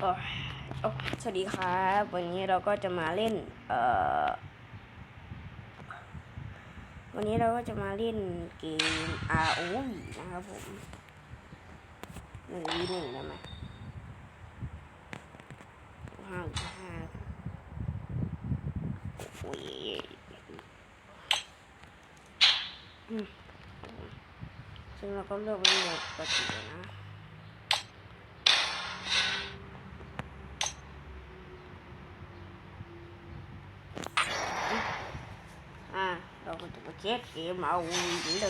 โอ้สวัสดีครับ วันนี้เราก็จะมาเล่น เอ่อ วันนี้เราก็จะมาเล่นเกม ROV นะครับผมหนึ่งวีหนึ่งได้ไหมห้าห้าโอ้ยซึ่งเราก็เลือกเป็นโหมดปกตินะ chết kìa màu mà cũng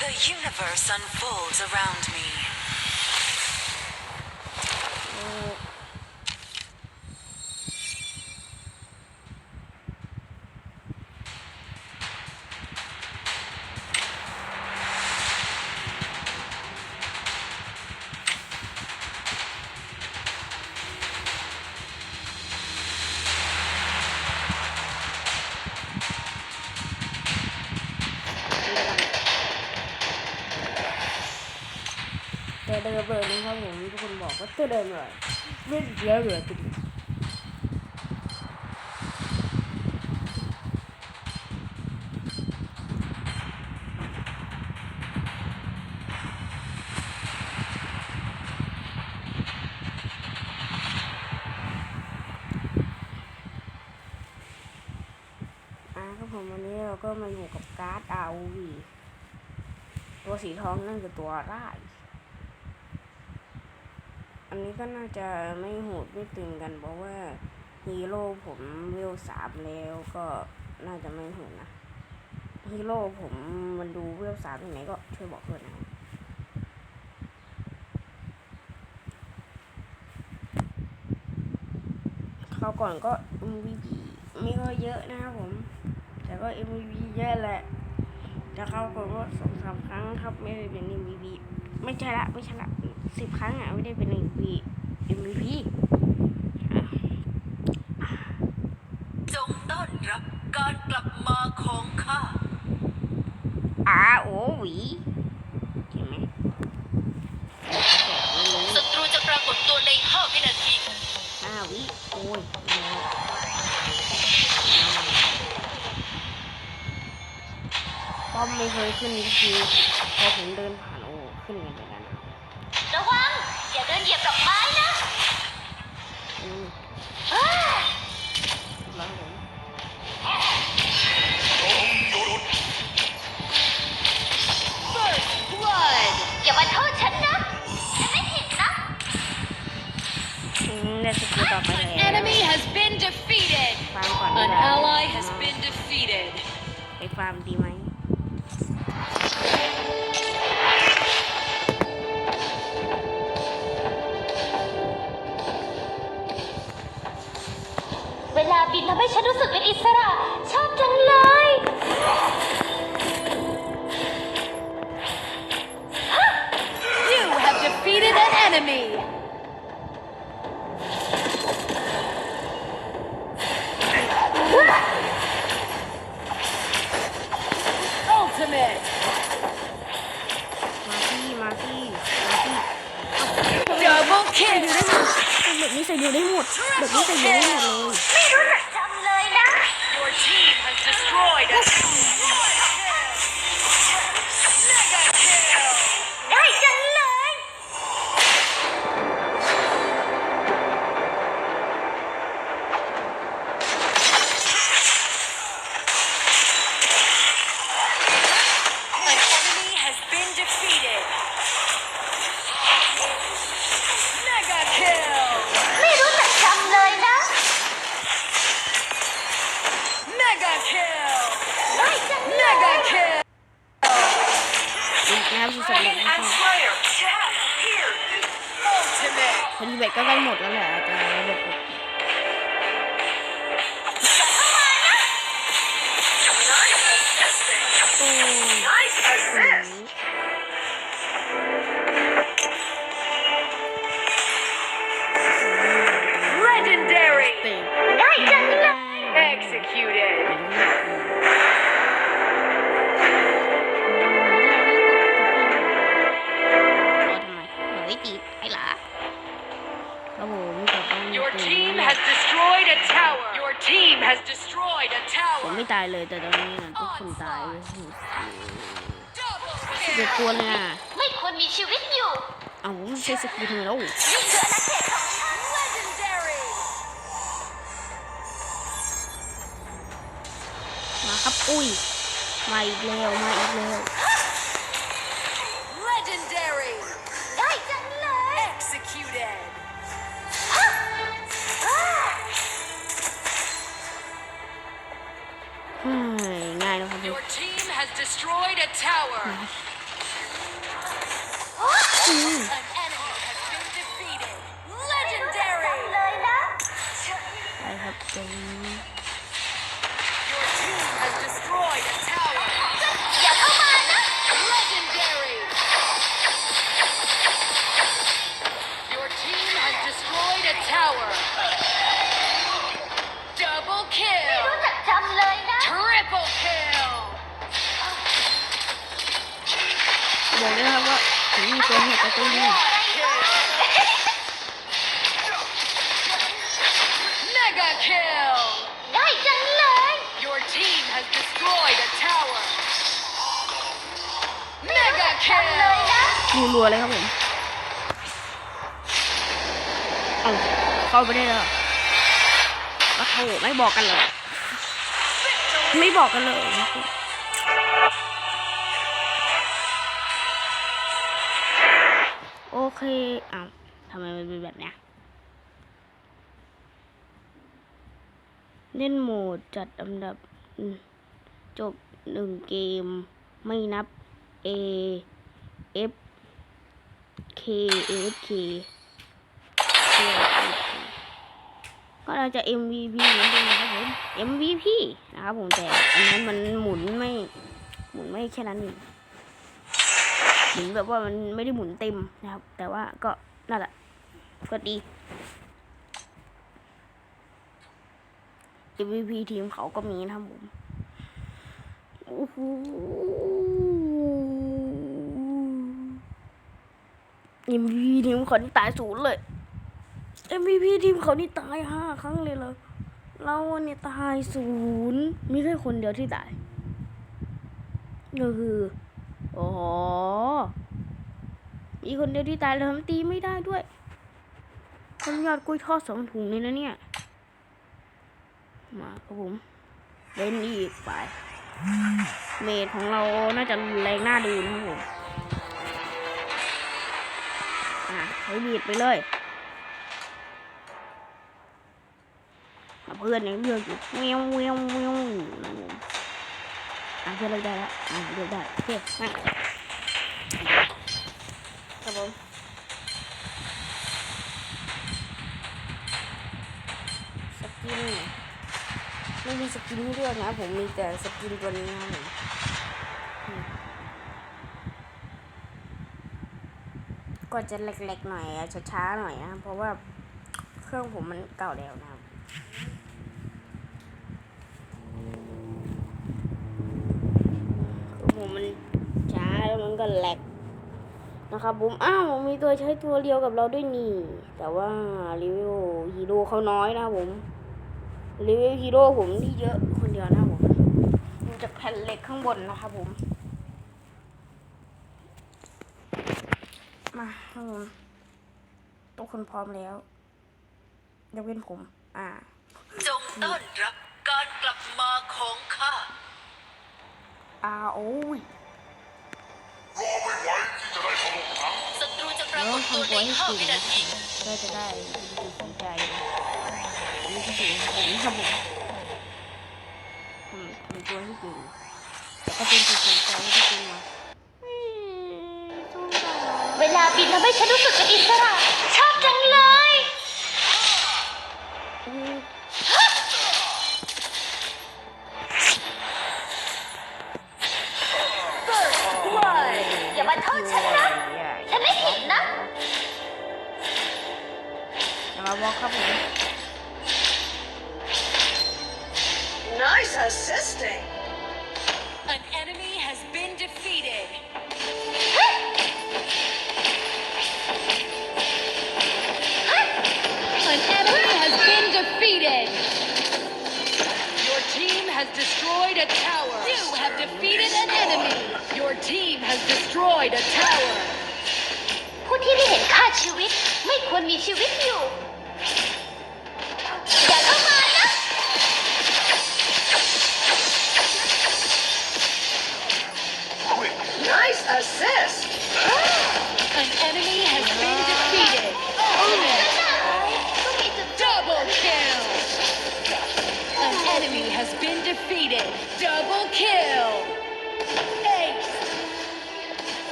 The universe unfolds around me. เดิมเลยนะครับผมทุกคนบอกว่าตัวเดิมเลยไม่เยอะเหลยจริงอ่าครับผมวันนี้เราก็มาอยู่กับการ์ด ROV ตัวสีทองนั่นคือตัวร่าย อันนี้ก็น่าจะไม่โหดไม่ตึงกัน เพราะว่าฮีโร่ผมเวลสามแล้วก็น่าจะไม่โหดนะฮีโร่ผมมันดูเวลสามที่ไหนก็ช่วยบอกด้วยนะครับคราวก่อนก็ MVP ไม่ก็เยอะนะครับผม แต่ก็ MVP เยอะแหละ แต่เขาวก่อนก็สองสามครั้งครับไม่ได้เป็น MVP ไม่ใช่ละไม่ใช่ละสิบครั้งอะไม่ได้เป็น MVP MVP อะจงต้อนรับการกลับมาของข้า R O V เห็นไหมศัตรูจะปรากฏตัวใน5วินาทีห้าวิโอ้ยป้อมไม่เคยขึ้นสักทีพอผมเดินผ่านโอ้ขึ้นกันไปแล้วนะ ระวัง อย่า เหยียบดอกไม้นะ เวลาบินทำให้ฉันรู้สึกเป็นอิสระ ชอบจังเลย You have defeated an enemy. Ultimate. มาที่มาที่มาที่ Double kill. เด็กนี้ใส่เดียวได้หมดเด็กนี้ใส่เดียวได้หมดเลย destroyed ก็ใกล้หมดแล้วแหละ ครับมกลัน Your เก่ง team มาก has destroyed a tower. Your team has destroyed a tower. ไม่ตายเลยแต่ตอนนี้นะทุกคนตายเว้หเดตัวเลยอะไม่ควรมีชีวิตอยู่เอ้าผมใช้สกิลทำไมแล้วนี่คืมาครับอุ้ยมาอีกแล้วมาอีกแล้วได้จังเลย destroyed a tower. รัวๆเลยครับผมเอาเข้าไปได้แล้วโอ้โหไม่บอกกันเลย ไม่บอกกันเลยโอเคอ้าวทำไมมันเป็นแบบเนี้ยเล่นโหมดจัดอันดับ จบหนึ่งเกม ไม่นับ A F K F K ก็เราจะ MVP เหมือนเดิมนะครับผม MVP นะครับผมแต่อันนั้นมันหมุนไม่หมุนไม่แค่นั้นเองหมุนแบบว่ามันไม่ได้หมุนเต็มนะครับ แต่ว่าก็นั่นแหละก็ดี MVP ทีมเขาก็มีนะครับผมโอ้โห MVP ทีมเขานี่ตายศูนย์เลย MVP ทีมเขานี่ตายห้าครั้งเลยเหรอเราเนี่ยตายศูนย์มีแค่คนเดียวที่ตายก็คืออ๋อมีคนเดียวที่ตายแล้วทำตีไม่ได้ด้วยทำยอดกุ้ยทอดสองถุงเลยนะเนี่ย มาครับผมเล่นอีกไป เมดของเราน่าจะแรงหน้าดูนะครับผม อะใช้บีดไปเลยเพื่อนยังเลือกอยู่เวียวเวียวเวียวอะเพื่อนเลือกได้แล้วอะเลือกได้โอเคมาครับผมสกินไม่มีสกินให้เลือกนะผมมีแต่สกินตัวนี้นะผมอืม ก็จะเล็กๆหน่อยช้าๆหน่อยนะเพราะว่าเครื่องผมมันเก่าแล้วนะครับคือผมมันช้าแล้วมันก็แหลกนะครับผมอ้าวมีตัวใช้ตัวเดียวกับเราด้วยนี่ แต่ว่ารีวิวฮีโร่เขาน้อยนะผมรีวิวฮีโร่ผมที่เยอะคนเดียวนะผมดูจากแผ่นเหล็กข้างบนนะครับผม มาครับผมทุกคนพร้อมแล้วยกเว้นผม อ่า จงต้อนรับการกลับมาของข้า อ่าโอ้ยศัตรูจะปราเรากต้อฏงตัวทำในตัวให้ห้าเก่งวินาทีเพื่อจะได้ดูสนใจอันนี้คือสิ่งของผมครับผมทำทำตัวให้เก่งแต่ก็เป็นสิ่งสนใจที่จริงมาเฮ้ยสู้ได้ เวลาบินทำให้ฉันรู้สึกเป็นอิสระ ชอบจังเลย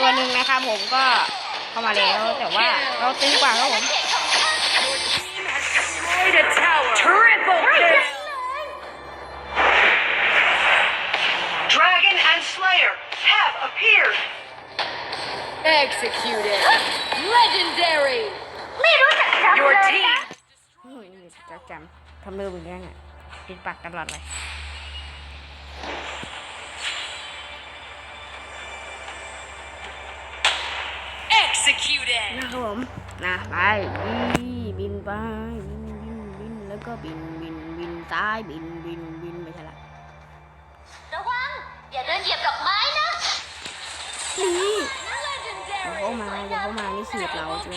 ตัเลวยอีกตัวหนึ่งนะครับผมก็เข้ามาแล้ว แต่ว่าเราตึงกว่าครับผมเขตของฉัน Destroyed a tower. Triple kill. Dragon and Slayer have appeared. Executed. Legendary. ไม่รู้จักจำ Your เลย team นะโอ้ยนี่จะจำทำมือเหมือนกันอะปิดปากตลอดเลย executed. นะครับผมนะไปอีบินไปบินบินบินแล้วก็บินบินบินซ้ายบินบินบินไปใช่ละระวังอย่าเดินเหยียบกับไม้นะนี่เดี๋ยว Legendary. เข้ามาเดี๋ยวเข้ามานี่สูตรเราใช่ไหม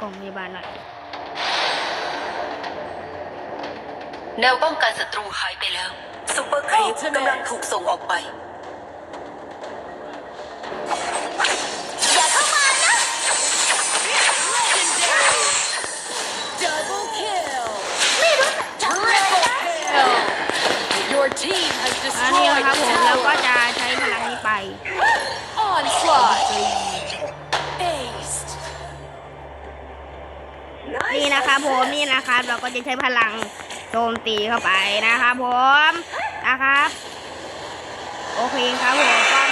กล่องพยาบาลหน่อย แนวป้องกันศัตรูหายไปแล้วซูเปอร์ครีปกำลังถูกส่งออกไป อย่าเข้ามานะ Legendary. Double kill. ไม่รู้จักจำเลย Triple นะ kill. Your team has อันนี้ destroyed นะครับ a ผมเราก็ tower. จะใช้พลังนี้ไป Onslaught. Aced. นี่นะคะผมนี่นะคะเราก็จะใช้พลังโจมตีเข้าไปนะคะผมนะครับ โอเคครับผม